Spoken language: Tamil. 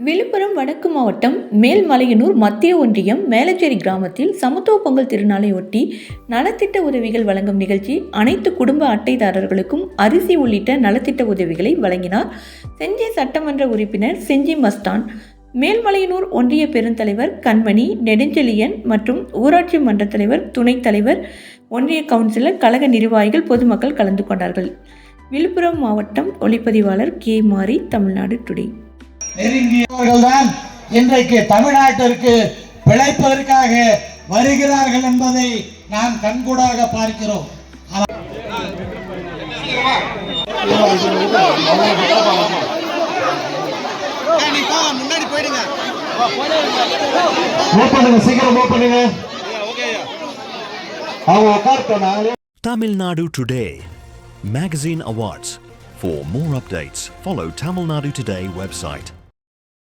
விழுப்புரம் வடக்கு மாவட்டம் மேல்மலையனூர் மத்திய ஒன்றியம் மேலச்சேரி கிராமத்தில் சமத்துவ பொங்கல் திருநாளையொட்டி நலத்திட்ட உதவிகள் வழங்கும் நிகழ்ச்சி அனைத்து குடும்ப அட்டைதாரர்களுக்கும் அரிசி உள்ளிட்ட நலத்திட்ட உதவிகளை வழங்கினார் செஞ்சி சட்டமன்ற உறுப்பினர் செஞ்சி மஸ்தான். மேல்மலையனூர் ஒன்றிய பெருந்தலைவர் கண்மணி நெடுஞ்செழியன் மற்றும் ஊராட்சி மன்ற தலைவர் துணைத் தலைவர் ஒன்றிய கவுன்சிலர் கழக நிர்வாகிகள் பொதுமக்கள் கலந்து கொண்டார்கள். விழுப்புரம் மாவட்டம் ஒளிப்பதிவாளர் கே மாரி தமிழ்நாடு டுடே. நெருங்கியவர்கள்தான் இன்றைக்கு தமிழ்நாட்டிற்கு பிழைப்பதற்காக வருகிறார்கள் என்பதை நாம் கண்கூடாக பார்க்கிறோம் முன்னாடி போயிடுங்க மூவ் பண்ணுங்க சீக்கிரம் பண்ணுங்க Tamil Today Magazine Awards. For more updates, follow Tamil Nadu Today website.